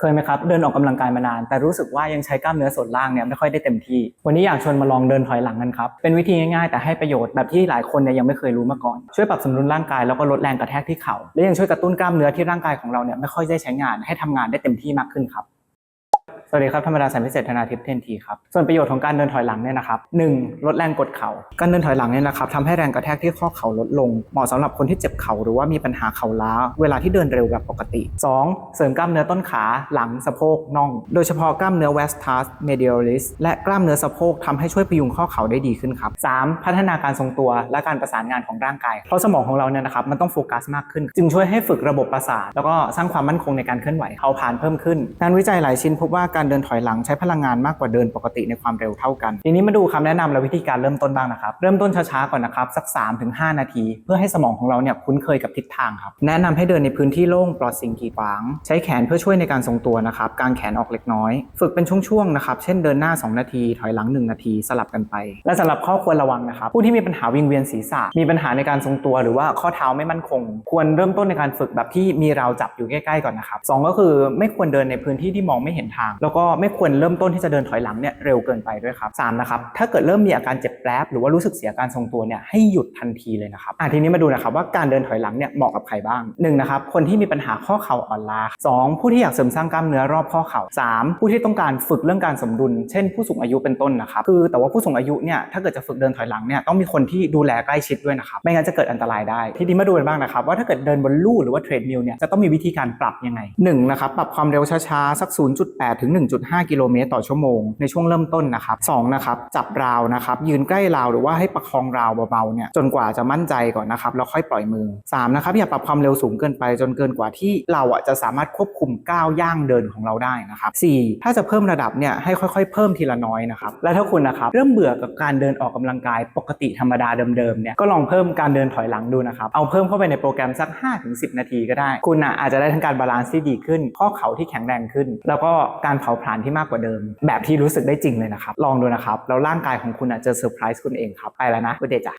เคยไหมครับเดินออกกำลังกายมานาน แต่รู้สึกว่ายังใช้กล้ามเนื้อส่วนล่างเนี่ยไม่ค่อยได้เต็มที่ วันนี้อยากชวนมาลองเดินถอยหลังกันครับ เป็นวิธีง่ายๆแต่ให้ประโยชน์แบบที่หลายคนเนี่ยยังไม่เคยรู้มาก่อน ช่วยปรับสมดุลร่างกายแล้วก็ลดแรงกระแทกที่เข่าและยังช่วยกระตุ้นกล้ามเนื้อที่ร่างกายของเราเนี่ยไม่ค่อยได้ใช้งานให้ทำงานได้เต็มที่มากขึ้นครับ สวัสดีครับธรรมดาสายพิเศษธนาทิพย์เทนทีครับส่วนประโยชน์ของการเดินถอยหลังเนี่ยนะครับหนึ่งลดแรงกดเข่าการเดินถอยหลังเนี่ยนะครับทำให้แรงกระแทกที่ข้อเข่าลดลงเหมาะสำหรับคนที่เจ็บเข่าหรือว่ามีปัญหาเข่าล้า เวลาที่เดินเร็วแบบปกติ 2. เสริมกล้ามเนื้อต้นขาหลังสะโพกน่อง โดยเฉพาะกล้ามเนื้อ vastus medialis และกล้ามเนื้อสะโพกทำให้ช่วยพยุงข้อเข่าได้ดีขึ้นครับ 3. พัฒนาการทรงตัวและการประสานงานของร่างกาย เพราะสมองของเราเนี่ยนะครับมันต้องโฟกัสมากขึ้น จึงช่วยให้ฝึกระบบประสาทแล้วก็สร้างความมั่นคงในการเคลื่อนไหวเผาผลาญเพิ่มขึ้นงานวิจัยหลายชิ้นพบว่าการเดินถอยหลังใช้พลังงานมากกว่าเดินปกติในความเร็วเท่ากัน ทีนี้มาดูคำแนะนำและวิธีการเริ่มต้นบ้างนะครับ เริ่มต้นช้าๆก่อนนะครับสัก 3-5 นาที เพื่อให้สมองของเราเนี่ยคุ้นเคยกับทิศทางครับแนะนำให้เดินในพื้นที่โล่งปลอดสิ่งกีดขวาง ใช้แขนเพื่อช่วยในการทรงตัวนะครับกางแขนออกเล็กน้อย ฝึกเป็นช่วงๆนะครับเช่นเดินหน้า 2 นาที ถอยหลัง 1 นาทีสลับกันไป และสำหรับข้อควรระวังนะครับผู้ที่มีปัญหาวิงเวียนศีรษะ มีปัญหาในการทรงตัว หรือว่าข้อเท้าไม่มั่นคง ควรเริ่มต้นในการฝึกแบบที่มีราวจับอยู่ใกล้ๆก่อนนะครับสองก็คือไม่ควรเดินในพื้นที่ที่มองไม่เห็นทางแล้วก็ไม่ควรเริ่มต้นที่จะเดินถอยหลังเนี่ยเร็วเกินไปด้วยครับสามนะครับถ้าเกิดเริ่มมีอาการเจ็บแป๊บหรือว่ารู้สึกเสียการทรงตัวเนี่ยให้หยุดทันทีเลยนะครับอะทีนี้มาดูนะครับว่าการเดินถอยหลังเนี่ยเหมาะกับใครบ้างหนึ่งนะครับคนที่มีปัญหาข้อเข่าอ่อนล้าสองผู้ที่อยากเสริมสร้างกล้ามเนื้อรอบข้อเข่าสามผู้ที่ต้องการฝึกเรื่องการสมดุล เช่นผู้สูงอายุเป็นต้นนะครับคือแต่ว่าผู้สูงอายุเนี่ยถ้าเกิดจะฝึกเดินถอยหลังเนี่ยต้องมีคนที่ดูแลใกล้ชิดด้วยนะครับไม่งั้นจะเกิดอันตรายได้ ทีนี้มาดูกันบ้างนะครับว่าถ้าเกิดเดินบนลู่หรือว่าเทรดมิลเนี่ยจะต้องมีวิธีการปรับยังไงหนึ่งนะครับปรับความเร็วช้าๆสัก 0.8 ถึง1.5 กิโลเมตรต่อชั่วโมงในช่วงเริ่มต้นนะครับสองนะครับจับราวนะครับยืนใกล้ราวหรือว่าให้ประคองราวเบาๆเนี่ยจนกว่าจะมั่นใจก่อนนะครับแล้วค่อยปล่อยมือสามนะครับอย่าปรับความเร็วสูงเกินไปจนเกินกว่าที่เราอะจะสามารถควบคุมก้าวย่างเดินของเราได้นะครับสี่ถ้าจะเพิ่มระดับเนี่ยให้ค่อยๆ เพิ่มทีละน้อยนะครับและถ้าคุณนะครับเริ่มเบื่อกับการเดินออกกำลังกายปกติธรรมดาเดิมๆเนี่ยก็ลองเพิ่มการเดินถอยหลังดูนะครับเอาเพิ่มเข้าไปในโปรแกรมสัก 5-10 นาทีก็ได้ คุณอะอาจจะได้ทั้งการบาลานซ์ที่ดีขึ้น ข้อเข่าที่แข็งแรงขึ้น แล้วก็การผาผลาญที่มากกว่าเดิม แบบที่รู้สึกได้จริงเลยนะครับ ลองดูนะครับ แล้วร่างกายของคุณอาจจะเซอร์ไพรส์คุณเองครับ ไปแล้วนะคุณเดชจ้ะ